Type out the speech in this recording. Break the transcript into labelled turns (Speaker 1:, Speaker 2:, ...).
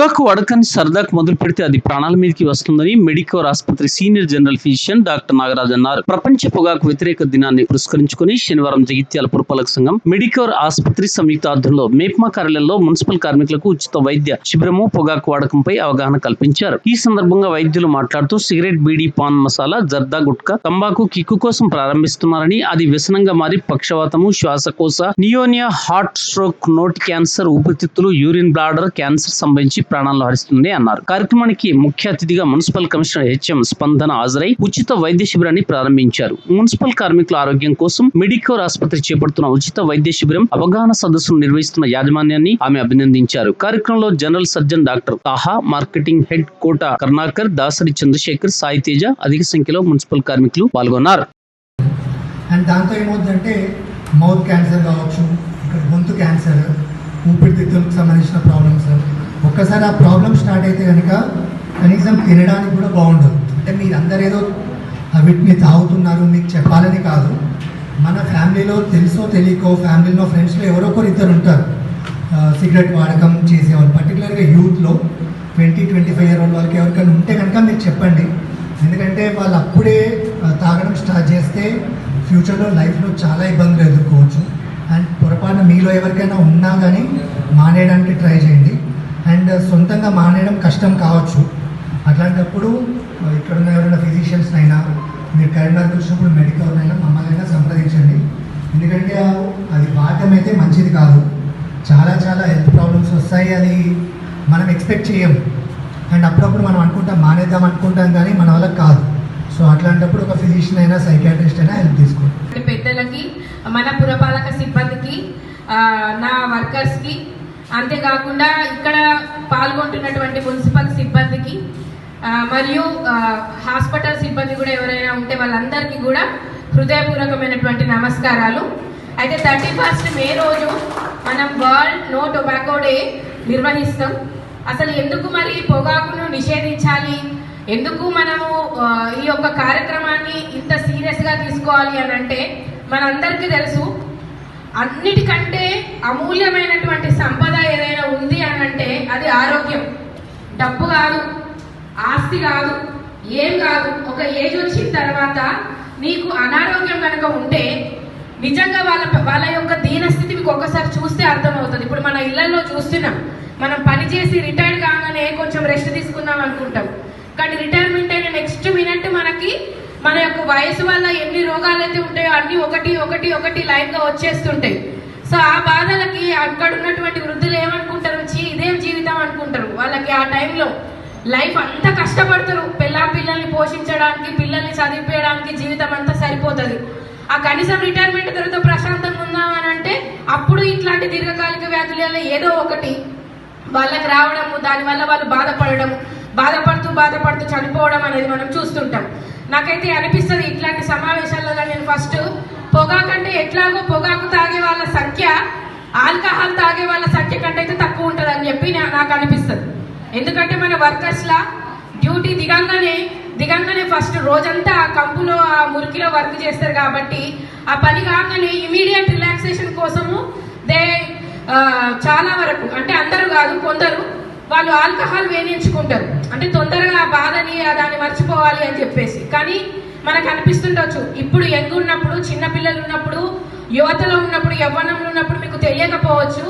Speaker 1: పొగాకు వడకని సరదాకు మొదలు పెడితే అది ప్రాణాల మీదకి వస్తుందని మెడికోర్ ఆసుపత్రి senior general physician doctor Nagaraj అన్నారు. ప్రపంచ పొగాకు వ్యతిరేక దినాన్ని పురస్కరించుకుని శనివారం జగిత్యాల పురపాలక సంఘం మెడికోర్ ఆసుపత్రి సంయుక్త ఆధ్వర్యంలో మేప్మా కార్యాలయంలో మున్సిపల్ కార్మికులకు ఉచిత వైద్య శిబిరము పొగాకు వాడకంపై అవగాహన కల్పించారు. ఈ సందర్భంగా వైద్యులు మాట్లాడుతూ సిగరెట్ బీడీ పాన్ మసాలా జర్దా గుట్కా తంబాకు కిక్కు కోసం ప్రారంభిస్తున్నారని అది వ్యసనంగా మారి పక్షవాతము శ్వాసకోశ నియోనియా హార్ట్ స్ట్రోక్ నోటి క్యాన్సర్ ఊపిరితిత్తులు యూరిన్ బ్లాడర్ క్యాన్సర్ సంబంధించి ప్రాణాలను హరిస్తుంది అన్నారు. కార్యక్రమానికి ముఖ్య అతిథిగా మున్సిపల్ కమిషనర్ హెచ్ఎం స్పందన హాజరై ఉచిత వైద్య శిబిరాన్ని ప్రారంభించారు. మున్సిపల్ కార్మికుల ఆరోగ్యం కోసం మెడికోర్ ఆసుపత్రి చేపడుతున్న ఉచిత వైద్య శిబిరం అవగాహన సదస్సును నిర్వహిస్తున్న యాజమాన్యాన్ని ఆమె అభినందించారు. కార్యక్రమంలో general surgeon doctor Taha marketing head Kota Karunakar Dasari Chandrasekhar Sai Teja అధిక సంఖ్యలో మున్సిపల్ కార్మికులు పాల్గొన్నారు.
Speaker 2: అండ్ దాంతో ఏమవుతుందంటే మౌత్ క్యాన్సర్ కావచ్చు ఇక్కడ గొంతు క్యాన్సర్ ఊపిరితిత్తులకు సంబంధించిన ప్రాబ్లమ్స్ ఒక్కసారి ఆ ప్రాబ్లం స్టార్ట్ అయితే కనుక కనీసం తినడానికి కూడా బాగుండదు. అంటే మీరు అందరు ఏదో వీటిని తాగుతున్నారు మీకు చెప్పాలని కాదు. మన ఫ్యామిలీలో తెలుసో తెలియకో ఫ్యామిలీలో ఫ్రెండ్స్లో ఎవరో ఒకరు ఇద్దరు ఉంటారు. సిగరెట్ వాడకం చేసేవాళ్ళు. పర్టికులర్గా యూత్లో ట్వంటీ ట్వంటీ ఫైవ్ ఇయర్ వాళ్ళకి ఎవరికైనా ఉంటే కనుక మీరు చెప్పండి. ఎందుకంటే వాళ్ళు అప్పుడే తాగడం స్టార్ట్ చేస్తే ఫ్యూచర్లో లైఫ్లో చాలా ఇబ్బందులు ఎదుర్కోవచ్చు. అండ్ పొరపాటున మీలో ఎవరికైనా ఉన్నా కానీ మానేయడానికి ట్రై చేయండి. అండ్ సొంతంగా మానేయడం కష్టం కావచ్చు. అట్లాంటప్పుడు ఇక్కడ ఉన్న ఎవరైనా ఫిజిషియన్స్ అయినా మీరు కరీంనగర్కి వచ్చినప్పుడు మెడికల్ అయినా మమ్మల్ని అయినా సంప్రదించండి. ఎందుకంటే అది వాడటం అయితే మంచిది కాదు. చాలా చాలా హెల్త్ ప్రాబ్లమ్స్ వస్తాయి అది మనం ఎక్స్పెక్ట్ చేయం. అండ్ అప్పుడప్పుడు మనం అనుకుంటాం మానేద్దాం అనుకుంటాం కానీ మన వల్ల కాదు. సో అట్లాంటప్పుడు ఒక ఫిజిషియన్ అయినా సైకాట్రిస్ట్ అయినా హెల్ప్ తీసుకోండి.
Speaker 3: పెద్దలకి మన పురపాలక సిబ్బందికి నా వర్కర్స్కి అంతేకాకుండా ఇక్కడ పాల్గొంటున్నటువంటి మున్సిపల్ సిబ్బందికి మరియు హాస్పిటల్ సిబ్బంది కూడా ఎవరైనా ఉంటే వాళ్ళందరికీ కూడా హృదయపూర్వకమైనటువంటి నమస్కారాలు. అయితే థర్టీ ఫస్ట్ మే రోజు మనం వరల్డ్ నో టొబాకో డే నిర్వహిస్తాం. అసలు ఎందుకు మరి పొగాకును నిషేధించాలి? ఎందుకు మనము ఈ యొక్క కార్యక్రమాన్ని ఇంత సీరియస్గా తీసుకోవాలి అని అంటే మనందరికీ తెలుసు అన్నిటికంటే అమూల్యమైనటువంటి సంపద ఏదైనా ఉంది అని అంటే అది ఆరోగ్యం. డబ్బు కాదు ఆస్తి కాదు ఏం కాదు. ఒక ఏజ్ వచ్చిన తర్వాత నీకు అనారోగ్యం కనుక ఉంటే నిజంగా వాళ్ళ వాళ్ళ యొక్క దీనస్థితి మీకు ఒక్కసారి చూస్తే అర్థమవుతుంది. ఇప్పుడు మన ఇళ్ళలో చూస్తున్నాం. మనం పని చేసి రిటైర్డ్ కాగానే కొంచెం రెస్ట్ తీసుకుందాం అనుకుంటాం. కానీ రిటైర్మెంట్ అయిన నెక్స్ట్ మినిట్ మనకి మన యొక్క వయసు వల్ల ఎన్ని రోగాలు అయితే ఉంటాయో అన్ని ఒకటి ఒకటి ఒకటి లైఫ్గా వచ్చేస్తుంటాయి. సో ఆ బాధలకి అక్కడ ఉన్నటువంటి వృద్ధులు ఏమనుకుంటారు? వచ్చి ఇదేం జీవితం అనుకుంటారు. వాళ్ళకి ఆ టైంలో లైఫ్ అంతా కష్టపడతారు. పిల్ల పిల్లల్ని పోషించడానికి పిల్లల్ని చదివించడానికి జీవితం అంతా సరిపోతుంది. ఆ కనీసం రిటైర్మెంట్ తర్వాత ప్రశాంతంగా ఉందాం అని అంటే అప్పుడు ఇట్లాంటి దీర్ఘకాలిక వ్యాధులలో ఏదో ఒకటి వాళ్ళకి రావడము దానివల్ల వాళ్ళు బాధపడడం బాధపడుతూ బాధపడుతూ చనిపోవడం అనేది మనం చూస్తుంటాం. నాకైతే అనిపిస్తుంది ఇట్లాంటి సమావేశాలలో నేను ఫస్ట్ పొగాకంటే ఎట్లాగో పొగాకు తాగే వాళ్ళ సంఖ్య ఆల్కహాల్ తాగే వాళ్ళ సంఖ్య కంటే అయితే తక్కువ ఉంటుంది అని చెప్పి నాకు అనిపిస్తుంది. ఎందుకంటే మన వర్కర్స్లా డ్యూటీ దిగంగానే దిగంగానే ఫస్ట్ రోజంతా ఆ కంపులో ఆ మురికిలో వర్క్ చేస్తారు కాబట్టి ఆ పని కాగానే ఇమీడియట్ రిలాక్సేషన్ కోసము దే చాలా వరకు అంటే అందరూ కాదు కొందరు వాళ్ళు ఆల్కహాల్ వేధించుకుంటారు. అంటే తొందరగా ఆ బాధని ఆ దాన్ని మర్చిపోవాలి అని చెప్పేసి. కానీ మనకు అనిపిస్తుండొచ్చు. ఇప్పుడు యంగ్ ఉన్నప్పుడు చిన్న పిల్లలు ఉన్నప్పుడు యువతలో ఉన్నప్పుడు యవ్వనంలో ఉన్నప్పుడు మీకు తెలియకపోవచ్చు.